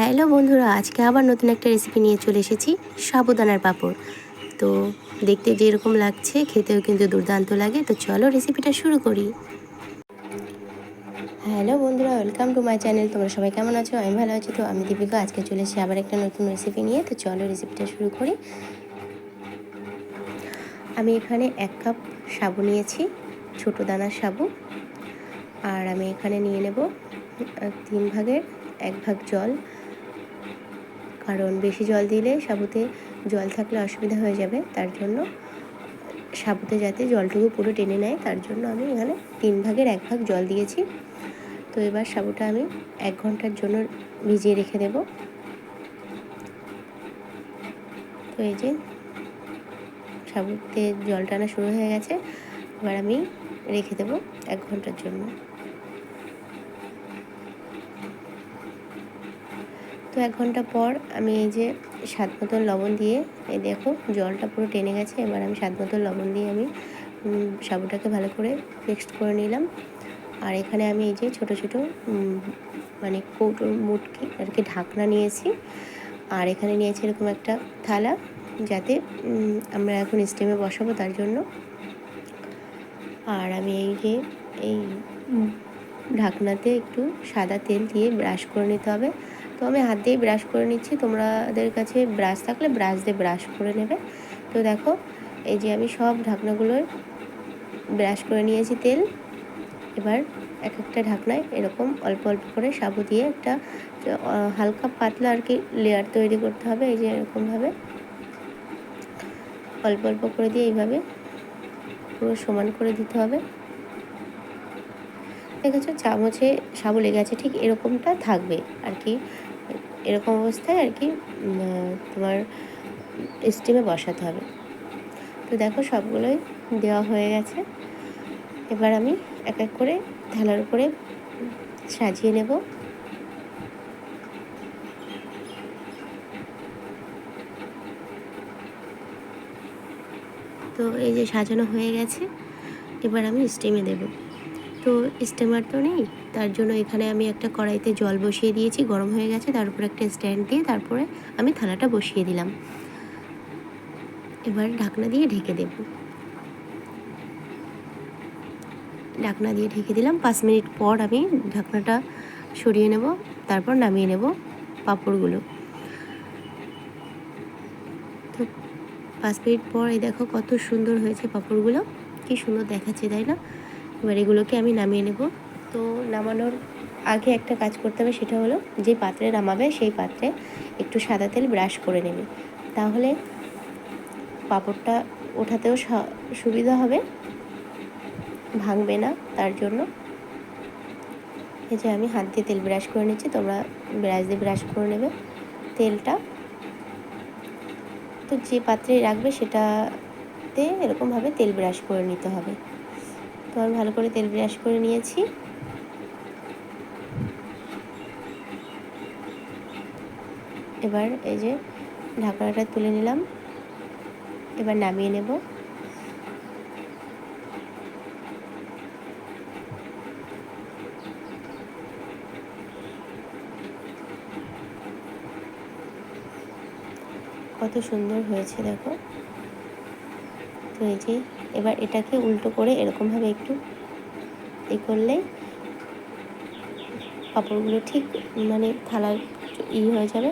Hello বন্ধুরা, আজকে আবার নতুন একটা রেসিপি নিয়ে চলে এসেছি, সাবুদানার পাঁপড়। তো দেখতে যেরকম লাগছে, খেতেও কিন্তু দুর্দান্ত লাগে। তো চলো রেসিপিটা শুরু করি। হ্যালো বন্ধুরা ওয়েলকাম টু মাই চ্যানেল তোমরা সবাই কেমন আছো? আমি ভালো আছি। তো আমি দীপিকা, আজকে চলে এসেছি আবার একটা নতুন রেসিপি নিয়ে। তো চলো রেসিপিটা শুরু করি। আমি এখানে এক কাপ সাবু নিয়েছি, ছোটো দানার সাবু। আর আমি এখানে নিয়ে নেব তিন ভাগের এক ভাগ জল। কারণ বেশি জল দিলে সাবুতে জল থাকলে অসুবিধা হয়ে যাবে, তার জন্য সাবুতে যাতে জলটুকু পুরো টেনে নেয়, তার জন্য আমি এখানে তিন ভাগের এক ভাগ জল দিয়েছি। তো এবার সাবুটা আমি এক ঘণ্টার জন্য ভিজিয়ে রেখে দেব। তো এই যে সাবুতে জল টানা শুরু হয়ে গেছে, এবার আমি রেখে দেবো এক ঘণ্টার জন্য। তো এক ঘণ্টা পর আমি এই যে স্বাদ মতন লবণ দিয়ে, এই দেখো জলটা পুরো টেনে গেছে, এবার আমি স্বাদ মতন লবণ দিয়ে আমি সাবুটাকে ভালো করে মিক্সড করে নিলাম। আর এখানে আমি এই যে ছোট ছোট মানে কৌটোর মুটকি আর কি ঢাকনা নিয়েছি। আর এখানে নিয়েছি এরকম একটা থালা, যাতে আমরা এখন স্টিমে বসাবো তার জন্য। আর আমি এই যে, এই ঢাকনাতে একটু সাদা তেল দিয়ে ব্রাশ করে নিতে হবে। তো আমি হাত দিয়ে ব্রাশ করে নিচ্ছি। তোমাদের কাছে ব্রাশ থাকলে ব্রাশ দিয়ে ব্রাশ করে নেবে। তো দেখো, এই যে আমি সব ঢাকনাগুলোর ব্রাশ করে নিয়েছি তেল। এবার এক একটা ঢাকনায় এরকম অল্প অল্প করে সাবু দিয়ে একটা হালকা পাতলা আর কি লেয়ার তৈরি করতে হবে। এই যে এরকমভাবে অল্প অল্প করে দিয়ে এইভাবে পুরো সমান করে দিতে হবে। দেখেছ চামচে সাবু লেগে আছে, ঠিক এরকমটা থাকবে আর কি এরকম অবস্থায় আর কি তোমার স্টিমে বসাতে হবে। তো দেখো সবগুলোই দেওয়া হয়ে গেছে। এবার আমি এক এক করে থালার উপরে সাজিয়ে নেব। তো এই যে সাজানো হয়ে গেছে, এবার আমি স্টিমে দেব। তো স্টেমার তো নেই, তার জন্য এখানে আমি একটা কড়াইতে জল বসিয়ে দিয়েছি, গরম হয়ে গেছে, তার উপরে একটা স্ট্যান্ড দিয়ে তারপরে আমি থালাটা বসিয়ে দিলাম। এবার ঢাকনা দিয়ে ঢেকে দেব। ঢাকনা দিয়ে ঢেকে দিলাম, পাঁচ মিনিট পর আমি ঢাকনাটা সরিয়ে নেব, তারপর নামিয়ে নেব পাঁপড়গুলো। তো পাঁচ মিনিট পর এই দেখো কত সুন্দর হয়েছে পাঁপড়গুলো, কি সুন্দর দেখাচ্ছে, তাই না? এবার এগুলোকে আমি নামিয়ে নেব। তো নামানোর আগে একটা কাজ করতে হবে, সেটা হলো যে পাত্রে নামাবে সেই পাত্রে একটু সাদা তেল ব্রাশ করে নেবে। তাহলে পাঁপড়টা ওঠাতেও সুবিধা হবে, ভাঙবে না তার জন্য। এই যে আমি হাত দিয়ে তেল ব্রাশ করে নিচ্ছি, তোমরা ব্রাশ দিয়ে ব্রাশ করে নেবে তেলটা। তো যে পাত্রে রাখবে সেটাতে এরকমভাবে তেল ব্রাশ করে নিতে হবে। তো আমি ভালো করে তেল ব্রাশ করে নিয়েছি। এবার এই যে ঢাকনাটা তুলে নিলাম। এবার নামিয়ে নেব। কত সুন্দর হয়েছে দেখো। যে এবার এটাকে উল্টো করে এরকমভাবে একটু এ করলেই কাপড়গুলো ঠিক মানে থালার ই হয়ে যাবে।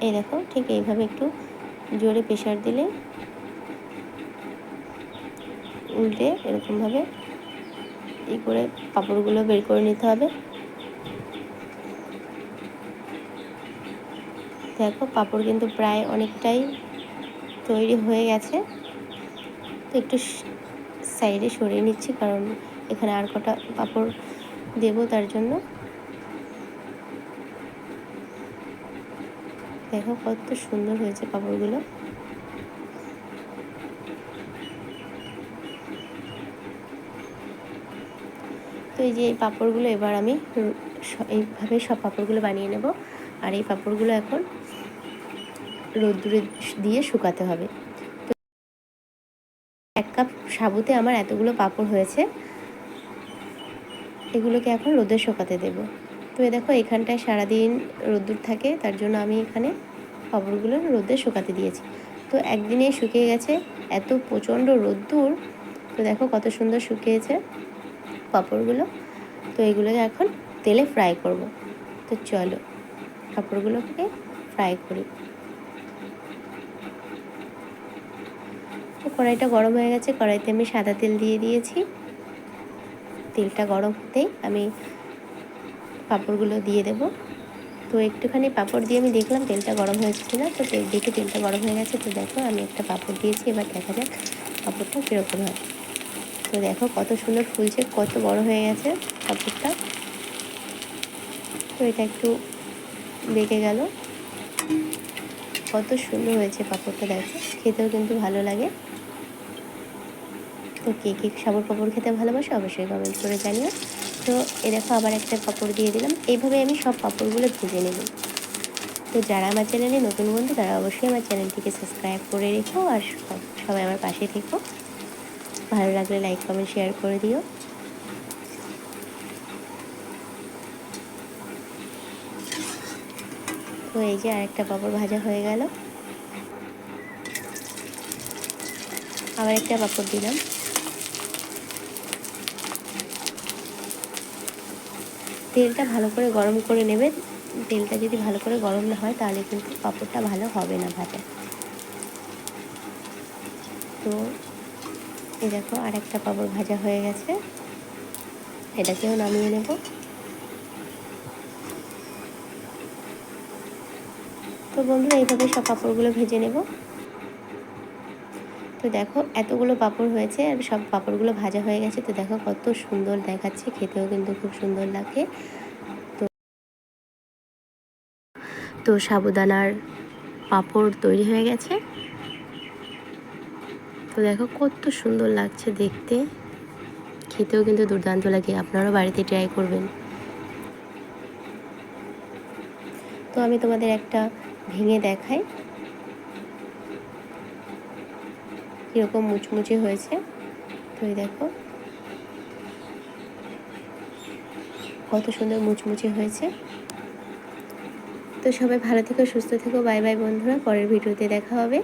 এই দেখো, ঠিক এইভাবে একটু জোরে প্রেশার দিলে উল্টে এরকমভাবে ই করে কাপড়গুলো বের করে নিতে হবে। দেখো পাঁপড় কিন্তু প্রায় অনেকটাই তৈরি হয়ে গেছে। তো একটু সাইডে সরিয়ে নিচ্ছি, কারণ এখানে আর কটা পাঁপড় দেবো তার জন্য। দেখো কত সুন্দর হয়েছে পাঁপড়গুলো তো এই যে এই পাপড়গুলো এবার আমি এইভাবে সব পাপড়গুলো বানিয়ে নেব। আর এই পাপড়গুলো এখন রোদ্দুরে দিয়ে শুকাতে হবে। এক কাপ সাবুতে আমার এতগুলো পাঁপড় হয়েছে, এগুলোকে এখন রোদে শুকাতে দেব। তো এই দেখো, এখানটায় সারাদিন রোদ্দুর থাকে, তার জন্য আমি এখানে পাঁপড়গুলো রোদে শুকাতে দিয়েছি। তো একদিনে শুকিয়ে গেছে এত প্রচণ্ড রোদ্দুর, তো দেখো কত সুন্দর শুকিয়েছে পাঁপড়গুলো। তো এগুলোকে এখন তেলে ফ্রাই করব। তো চলো, পাঁপড়গুলোকে ফ্রাই করি। তো কড়াইটা গরম হয়ে গেছে। কড়াইতে আমি সাদা তেল দিয়ে দিয়েছি। তেলটা গরম হতেই আমি পাঁপড়গুলো দিয়ে দেব। তো একটুখানি পাঁপড় দিয়ে আমি দেখলাম তেলটা গরম হয়েছে কিনা। তো তেল দেখে তেলটা গরম হয়ে গেছে। তো দেখো, আমি একটা পাঁপড় দিয়েছি। এবার দেখা যাক পাঁপড়টা কীরকম হয়। তো দেখো, কত সুন্দর ফুলছে, কত বড় হয়ে গেছে পাঁপড়টা। তো এটা একটু বেঁকে গেল। কত সুন্দর হয়েছে পাঁপড়টা, দেখো। খেতেও কিন্তু ভালো লাগে। তো কে কে সাবর কাপড় খেতে ভালোবাসে অবশ্যই কমেন্ট করে জানিও। তো এ দেখো আবার একটা কাপড় দিয়ে দিলাম। এইভাবে আমি সব কাপড়গুলো ভেজে নেব। তো যারা আমার চ্যানেলে নতুন বন্ধু, তারা অবশ্যই আমার চ্যানেলটিকে সাবস্ক্রাইব করে রেখো আর সব- সবাই আমার পাশে থেকো। ভালো লাগলে লাইক কমেন্ট শেয়ার করে দিও। তো এই যে আরেকটা পাঁপড় ভাজা হয়ে গেল। আবার একটা পাঁপড় দিলাম। তেলটা ভালো করে গরম করে নেবে তেলটা যদি ভালো করে গরম না হয়, তাহলে কিন্তু পাঁপড়টা ভালো হবে না ভাজা তো এই দেখো আর একটা পাঁপড় ভাজা হয়ে গেছে। এটাকেও নামিয়ে নেব। তো বন্ধুরা, এইভাবে সব পাঁপড়গুলো ভেজে নেব। তো দেখো এতগুলো পাঁপড় হয়েছে আর সব পাঁপড়গুলো ভাজা হয়ে গেছে। তো দেখো কত সুন্দর দেখাচ্ছে, খেতেও কিন্তু খুব সুন্দর লাগে। তো তো সাবুদানার পাঁপড় তৈরি হয়ে গেছে। তো দেখো কত সুন্দর লাগছে দেখতে। খেতেও কিন্তু দুর্দান্ত লাগে, আপনারাও বাড়িতে ট্রাই করবেন। তো আমি তোমাদের একটা ভেঙে দেখাই। কীরকম মুচমুচে হয়েছে। তো দেখো। কত সুন্দর মুচমুচে হয়েছে। তো সবাই ভালো থেকো, সুস্থ থেকো। বাই বাই বন্ধুরা, পরের ভিডিওতে দেখা হবে।